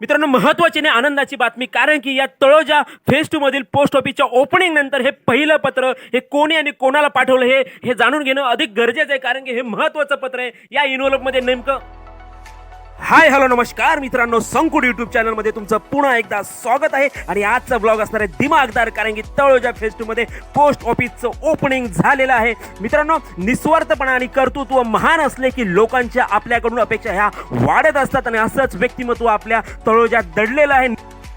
मित्रांनो महत्वाची आणि आनंदाची बातमी कारण की या तळोजा फेज टू मधील पोस्ट ऑफिसच्या ओपनिंग नंतर हे पहिलं पत्र हे कोणी आणि कोणाला पाठवलं हे हे जाणून घेणं अधिक गरजेचं आहे कारण की हे महत्वाचं पत्र आहे. या इन्व्हॉल्वमध्ये नेमकं हाय हॅलो नमस्कार मित्रांनो संकुड युट्यूब चॅनलमध्ये तुमचं पुन्हा एकदा स्वागत आहे. आणि आजचा ब्लॉग असणार आहे दिमागदार कारण की तळोजा फेस्टमध्ये पोस्ट ऑफिसचं ओपनिंग झालेलं आहे. मित्रांनो निस्वार्थपणा आणि कर्तृत्व महान असले की लोकांच्या आपल्याकडून अपेक्षा ह्या वाढत असतात. आणि असंच व्यक्तिमत्व आपल्या तळोजात दडलेलं आहे.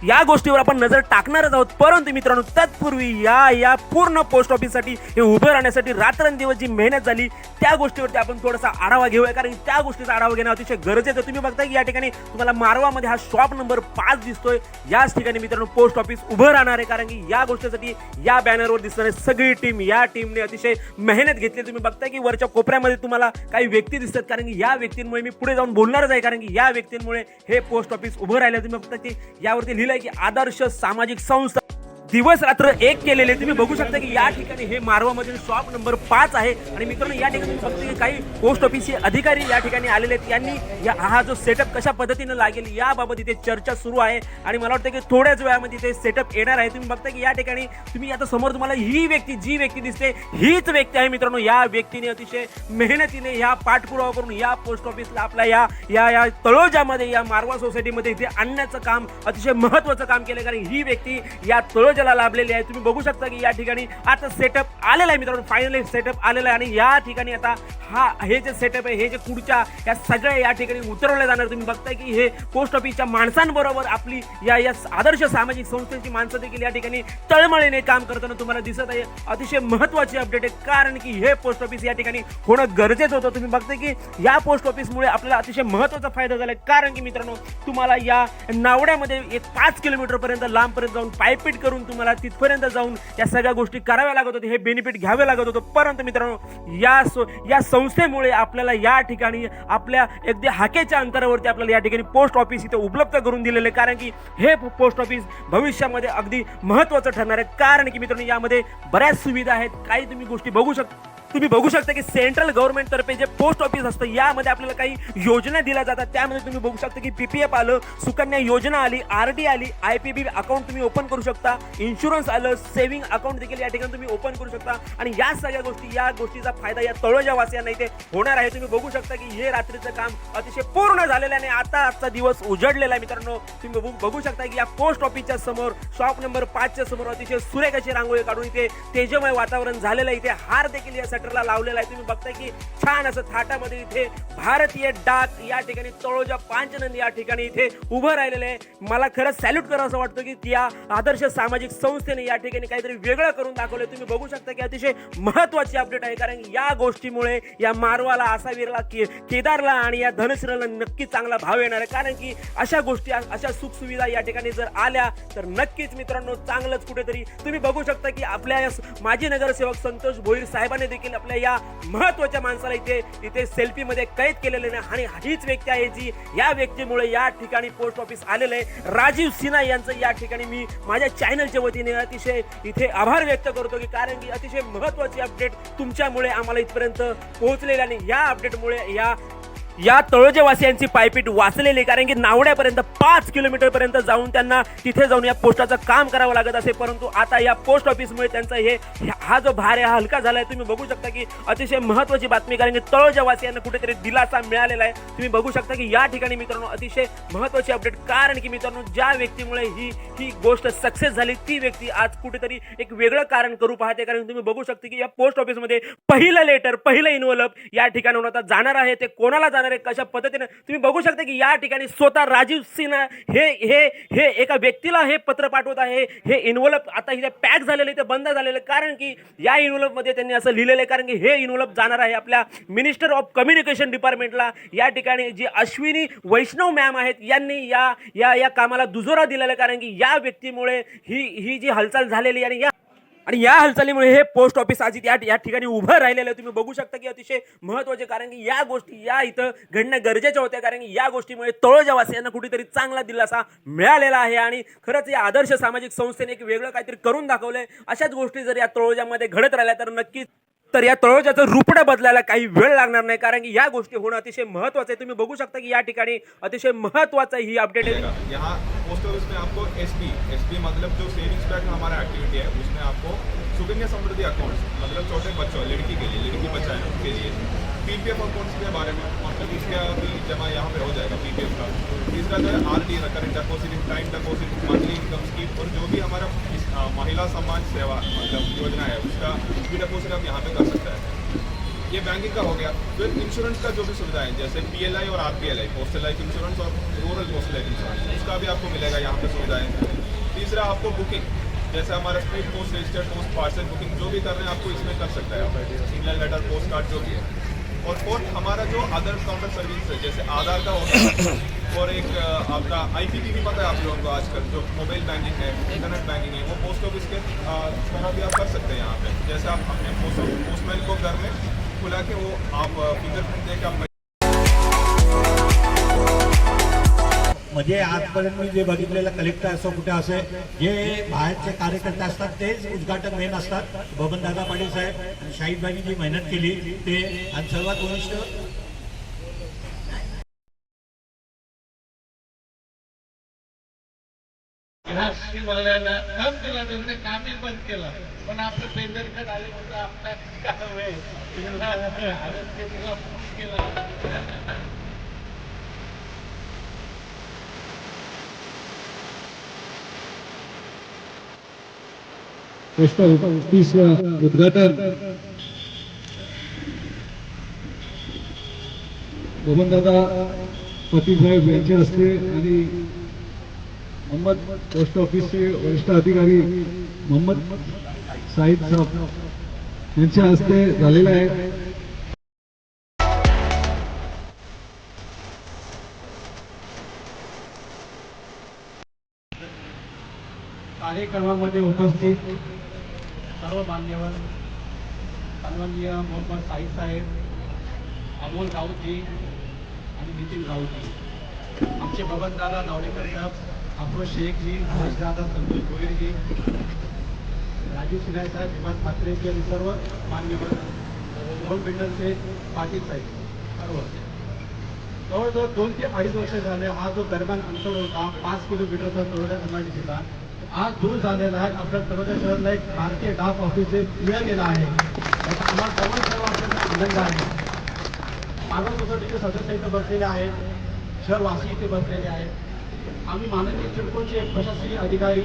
या गोष्टीवर आपण नजर टाकणारच आहोत. परंतु मित्रांनो तत्पूर्वी या या पूर्ण पोस्ट ऑफिससाठी हे उभं राहण्यासाठी रात्रंदिवस जी मेहनत झाली त्या गोष्टीवरती आपण थोडासा आढावा घेऊया. कारण की त्या गोष्टीचा आढावा घेणं अतिशय गरजेचं तुम्ही बघता की या ठिकाणी तुम्हाला मारवामध्ये हा शॉप नंबर पाच दिसतोय. याच ठिकाणी मित्रांनो पोस्ट ऑफिस उभं राहणार आहे. कारण की या गोष्टीसाठी या बॅनरवर दिसणारी सगळी टीम या टीमने अतिशय मेहनत घेतली. तुम्ही बघताय की वरच्या कोपऱ्यामध्ये तुम्हाला काही व्यक्ती दिसतात. कारण की या व्यक्तींमुळे मी पुढे जाऊन बोलणारच आहे. कारण की या व्यक्तींमुळे हे पोस्ट ऑफिस उभं राहिलं. तुम्ही बघता की यावरती लिहिलंय की आदर्श सामाजिक संस्था दिवस रात्र एक केलेले. तुम्ही बघू शकता की या ठिकाणी हे मारवामधील शॉप नंबर पाच आहे. आणि मित्रांनो या ठिकाणी फक्त काही पोस्ट ऑफिसचे अधिकारी या ठिकाणी आलेले आहेत. यांनी या हा जो सेटअप कशा पद्धतीनं लागेल याबाबत इथे चर्चा सुरू आहे. आणि मला वाटतं की थोड्याच वेळामध्ये इथे सेटअप येणार आहे. तुम्ही बघता की या ठिकाणी तुम्ही आता समोर तुम्हाला ही व्यक्ती जी व्यक्ती दिसते हीच व्यक्ती आहे मित्रांनो. या व्यक्तीने अतिशय मेहनतीने ह्या पाठपुरावा करून या पोस्ट ऑफिसला आपल्या या या या तळोजामध्ये या मारवा सोसायटीमध्ये इथे आणण्याचं काम अतिशय महत्वाचं काम केलं कारण ही व्यक्ती या तळोजाला लाभलेली आहे. तुम्ही बघू शकता की या ठिकाणी आता सेटअप आलेला आहे मित्रांनो. फायनली सेटअप आलेला आहे. आणि या ठिकाणी आता हा हे जे सेटअप आहे हे जे खुर्च्या या सगळ्या या ठिकाणी उतरवल्या जाणार. तुम्ही बघताय की हे पोस्ट ऑफिसच्या माणसांबरोबर आपली या या आदर्श सामाजिक संस्थेची माणसं देखील या ठिकाणी तळमळीने काम करताना तुम्हाला दिसत आहे. अतिशय महत्वाची अपडेट आहे. कारण की हे पोस्ट ऑफिस या ठिकाणी होणं गरजेचं होतं. तुम्ही बघताय की या पोस्ट ऑफिसमुळे आपल्याला अतिशय महत्त्वाचा फायदा झाला कारण की मित्रांनो तुम्हाला या नावड्यामध्ये एक पाच किलोमीटर पर्यंत लांबपर्यंत जाऊन पायपीट करून तुम्हाला तिथपर्यंत जाऊन या सगळ्या गोष्टी कराव्या लागत होत्या हे बेनिफिट घ्यावे लागत होतं. परंतु मित्रांनो या सो या संस्थेमुळे आपल्याला या ठिकाणी आपल्या अगदी हाकेच्या अंतरावरती आपल्याला या ठिकाणी पोस्ट ऑफिस इथे उपलब्ध करून दिलेले आहे. कारण की हे पोस्ट ऑफिस भविष्यामध्ये अगदी महत्त्वाचं ठरणार आहे. कारण की मित्रांनो यामध्ये बऱ्याच सुविधा आहेत. काही तुम्ही गोष्टी बघू शकता. तुम्ही बघू शकता की सेंट्रल गव्हर्नमेंटतर्फे जे पोस्ट ऑफिस असतं यामध्ये आपल्याला काही योजना दिल्या जातात. त्यामध्ये तुम्ही बघू शकता की पीपीएफ आलं सुकन्या योजना आली आर डी आली आय पी बी अकाउंट तुम्ही ओपन करू शकता. इन्शुरन्स आलं सेव्हिंग अकाउंट देखील या ठिकाणी तुम्ही ओपन करू शकता. आणि या सगळ्या गोष्टी या गोष्टीचा फायदा या तळोजा वासियांना इथे होणार आहे. तुम्ही बघू शकता की हे रात्रीचं काम अतिशय पूर्ण झालेलं आहे आणि आता आजचा दिवस उजडलेला आहे मित्रांनो. तुम्ही बघू बघू शकता की या पोस्ट ऑफिसच्या समोर शॉप नंबर पाचच्या समोर अतिशय सुरेख अशी रांगोळी काढून इथे तेजमय वातावरण झालेलं आहे. इथे हार देखील या शटरला लावलेला आहे. तुम्ही बघताय की छान असं थाटामध्ये इथे भारतीय डाक या ठिकाणी तळोजा पांचनंद या ठिकाणी इथे उभं राहिलेलं आहे. मला खरंच सॅल्यूट करावं असं वाटतं की या आदर्श सामाजिक संस्थेने या ठिकाणी काहीतरी वेगळं करून दाखवलं तुम्ही बघू शकता की अतिशय महत्वाची अपडेट आहे. कारण या गोष्टीमुळे या मारवाला आसावीरला के केदारला आणि या धनश्रीला नक्की चांगला भाव येणार आहे. कारण की अशा गोष्टी अशा सुखसुविधा या ठिकाणी जर आल्या तर नक्कीच मित्रांनो चांगलंच कुठेतरी तुम्ही बघू शकता की आपल्या माजी नगरसेवक संतोष भोईर साहेबांनी देखील आपल्या या महत्त्वाच्या माणसाला इथे इथे सेल्फीमध्ये कैद केलेले नाही. आणि हीच व्यक्ती आहे जी या व्यक्तीमुळे या ठिकाणी पोस्ट ऑफिस आलेलं आहे. राजीव सिन्हा यांचं या ठिकाणी मी माझ्या चॅनलच्या वतीने अतिशय इथे आभार व्यक्त करतो की कारण की अतिशय महत्वाची अपडेट तुमच्यामुळे आम्हाला इथपर्यंत पोहोचलेली आणि या अपडेटमुळे या या तळोजेवासियांची पायपीट वाचलेली आहे. कारण की नावड्यापर्यंत पाच किलोमीटर पर्यंत जाऊन त्यांना तिथे जाऊन या पोस्टाचं काम करावं लागत असे परंतु आता या पोस्ट ऑफिसमुळे त्यांचा हे हा जो भार आहे हा हलका झाला आहे तुम्ही बघू शकता की अतिशय महत्वाची बातमी कारण की तळोजेवासियांना कुठेतरी दिलासा मिळालेला आहे. तुम्ही बघू शकता की या ठिकाणी मित्रांनो अतिशय महत्वाची अपडेट कारण की मित्रांनो ज्या व्यक्तीमुळे ही ही गोष्ट सक्सेस झाली ती व्यक्ती आज कुठेतरी एक वेगळं कारण करू पाहते. कारण तुम्ही बघू शकता की या पोस्ट ऑफिसमध्ये पहिलं लेटर पहिलं इन्व्हॉल्व या ठिकाणाहून आता जाणार आहे. ते कोणाला जाणार आहे कशा पद्धतीने? तुम्ही बघू शकता की या ठिकाणी स्वतः राजीव सिन्हा हे हे हे एका व्यक्तीला हे पत्र पाठवत आहे. हे इन्व्हॉल्प आता इथे पॅक झालेलं इथे बंद झालेलं. कारण की या इन्व्हॉल्पमध्ये त्यांनी असं लिहिलेलं आहे. कारण की हे इन्व्हॉल्प जाणार आहे आपल्या मिनिस्टर ऑफ कम्युनिकेशन डिपार्टमेंटला या ठिकाणी जी अश्विनी वैष्णव मॅम आहेत यांनी या या या कामाला दुजोरा दिलेला आहे. कारण की या व्यक्तीमुळे ही ही जी हालचाल झालेली आणि या आणि या हालचालीमुळे हे पोस्ट ऑफिस आज या या ठिकाणी उभं राहिलेलं आहे. तुम्ही बघू शकता की अतिशय महत्त्वाचे कारण की या गोष्टी या इथं घडणं गरजेच्या होत्या कारण की या गोष्टीमुळे तळोजावासियांना कुठेतरी चांगला दिलासा मिळालेला आहे. आणि खरंच या आदर्श सामाजिक संस्थेने एक वेगळं काहीतरी करून दाखवलंय. अशाच गोष्टी जर या तळोजामध्ये घडत राहिल्या तर नक्कीच तर या तळोजाचं रुपडं बदलायला काही वेळ लागणार नाही कारण की या गोष्टी होणं अतिशय महत्वाचं आहे. तुम्ही बघू शकता की या ठिकाणी अतिशय महत्वाचं ही अपडेट आहे. यहाँ पोस्ट ऑफिस में आपको एस पी एस पी मतलब जो सेविंग्स बैंक हमारा एक्टिविटी है उसमें आपको सुकन्या समृद्धि मतलब छोटे बच्चों लड़की के लिए लड़की बच्चा लिए पी पी एफ अकाउंट्स के बारे में मतलब का तीसरा जो है R D current deposit time deposit monthly income scheme और जो भी हमारा महिला सम्मान सेवा मतलब योजना है, उसका भी डिपॉजिट आप यहाँ पे कर सकते हैं। ये बैंकिंग का हो गया। फिर इंश्योरेंस का जो भी सुविधा है, जैसे पीएलआई और आरपीएलआई पोस्टल लाइफ इंश्योरेंस और रूरल पोस्टल लाइफ इंश्योरेंस उसका भी आपको मिलेगा यहाँ पे सुविधाएँ। तीसरा, आपको बुकिंग जैसे हमारा speed post registered post parcel booking जो भी कर रहे हैं, आपको इसमें कर सकता है सिग्नल लेटर पोस्ट कार्ड जो भी है। और फोर्थ हमारा जो अदर काउंटर सर्विस है, जैसे आधार का और एक आपका आई भी पता है आप लोगों को आजकल, जो मोबाइल बैंकिंग है इंटरनेट बैंकिंग है, वो पोस्ट ऑफ़िस के तरह भी आप कर सकते हैं यहाँ पे। जैसे आप अपने पोस्ट पोस्टमैन को घर में खुला के वो आप फिंगरप्रिंट दे आप म्हणजे आजपर्यंत मी जे बघितलेलं कलेक्टर असो कुठे असे जे बाहेरचे कार्यकर्ते असतात तेच उद्घाटक मेन असतात. बबन दादा पाटील साहेब आणि शाहीदबाईंनी जी मेहनत केली ते आणि सर्वात वरिष्ठ राष्ट्रीय काम केला त्यांनी कामही बंद केलं पण आपलं पेंडर कार्ड आले म्हणजे आपला काम आहे. केला. पोस्ट ऑफिस उद्घाटन. दादा पतीसाहेब यांचे असते हस्ते आणि मोहम्मद पोस्ट ऑफिसचे वरिष्ठ अधिकारी मोहम्मद साहिद साहेब यांच्या हस्ते झालेला आहे. कार्यक्रमामध्ये उपस्थित सर्व मान्यवर सन्माननीय मोहम्मद साईद साहेब अमोल राऊतजी आणि नितीन राऊतजी. आमचे बबनदादा नावडेकर साहेब अफरोज शेखजी दादा संतोष गोहिरजी राजीव सिन्हा साहेब विमान ठाकरेजी आणि सर्व मान्यवर दोन बिल्डरचे पाटील साहेब. सर्व. जवळजवळ दोन ते अडीच वर्ष झाले हा जो दरम्यान अंतर होता पाच किलोमीटरचा तळोजा एमआयडीसीचा आज दूर झालेला आहे. आपल्या तळोजा शहराला एक भारतीय डाक ऑफिस मिळालेलं आहे. त्याचा आम्हाला सर्व सर्व आपल्याला आनंद आहे. मानव सोसायटीचे सदस्य इथे बसलेले आहेत. शहरवासी इथे बसलेले आहेत. आम्ही माननीय चिडकोणचे प्रशासकीय अधिकारी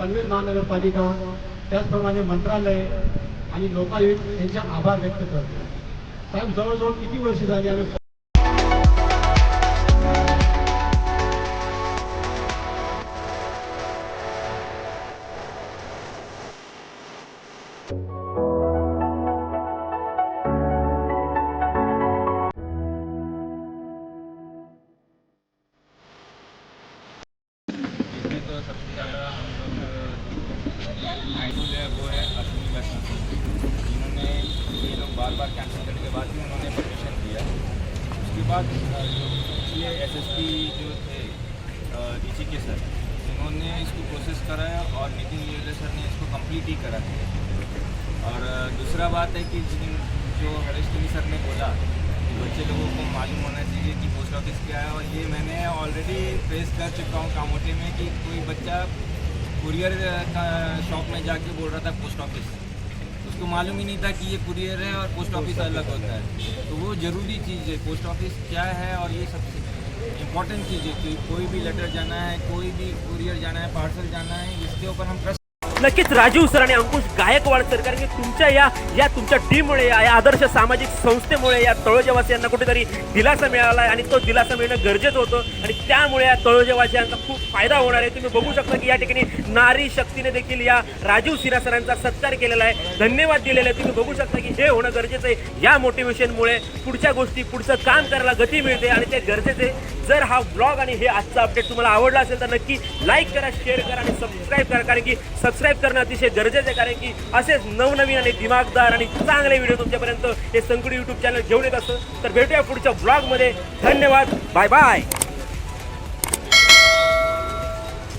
पनवेल महानगरपालिका त्याचप्रमाणे मंत्रालय आणि लोकायुक्त यांचे आभार व्यक्त करतो. साहेब जवळजवळ किती वर्ष झाली आम्ही सबसे ज़्यादा हम लोग आइडल है, वो है अश्विनी वैष्णव। सिंह जिन्होंने ये लोग बार बार कैंसिल करने के बाद भी उन्होंने परमिशन दिया। उसके बाद जो पिछले एस जो थे डीजी के सर उन्होंने इसको प्रोसेस कराया और नितिन योजना सर ने इसको कंप्लीट ही करा और दूसरा बात है कि जिन, जो हरीश टिनी सर ने बोला बच्चे लोगों को मालूम होना चाहिए कि पोस्ट ऑफ़िस क्या है और ये मैंने ऑलरेडी फेस कर चुका हूँ कामोटे में कि कोई बच्चा कुरियर का शॉप में जाके बोल रहा था पोस्ट ऑफ़िस उसको मालूम ही नहीं था कि ये कुरियर है और पोस्ट ऑफ़िस अलग होता है। तो वो ज़रूरी चीज़ है पोस्ट ऑफ़िस क्या है और ये सबसे इंपॉर्टेंट चीज़ है कि कोई भी लेटर जाना है कोई भी कुरियर जाना है पार्सल जाना है इसके ऊपर हम ट्रस्ट नक्कीच राजीव सर आणि अंकुश गायकवाड सर कारण की तुमच्या या या तुमच्या टीममुळे या या आदर्श सामाजिक संस्थेमुळे या तळोजेवासियांना कुठेतरी दिलासा मिळाला आहे आणि तो दिलासा मिळणं गरजेचं होतं. आणि त्यामुळे या तळोजेवासियांचा खूप फायदा होणार आहे. तुम्ही बघू शकता की या ठिकाणी नारी शक्तीने देखील या राजीव सिन्हा सरांचा सत्कार केलेला आहे. धन्यवाद दिलेला आहे तुम्ही बघू शकता की हे होणं गरजेचं आहे. या मोटिवेशनमुळे पुढच्या गोष्टी पुढचं काम करायला गती मिळते आणि ते गरजेचे आहे. जर हा ब्लॉग आणि हे आजचा अपडेट तुम्हाला आवडला असेल तर नक्की लाईक करा शेअर करा आणि सबस्क्राईब करा. कारण की सबस्क्राईब करणं अतिशय गरजेचं आहे कारण की असेच नवनवीन आणि दिमागदार आणि चांगले व्हिडिओ तुमच्यापर्यंत हे संकुडी यूट्यूब चॅनल घेऊन येत असतं. तर भेटूया पुढच्या ब्लॉगमध्ये धन्यवाद. Bye bye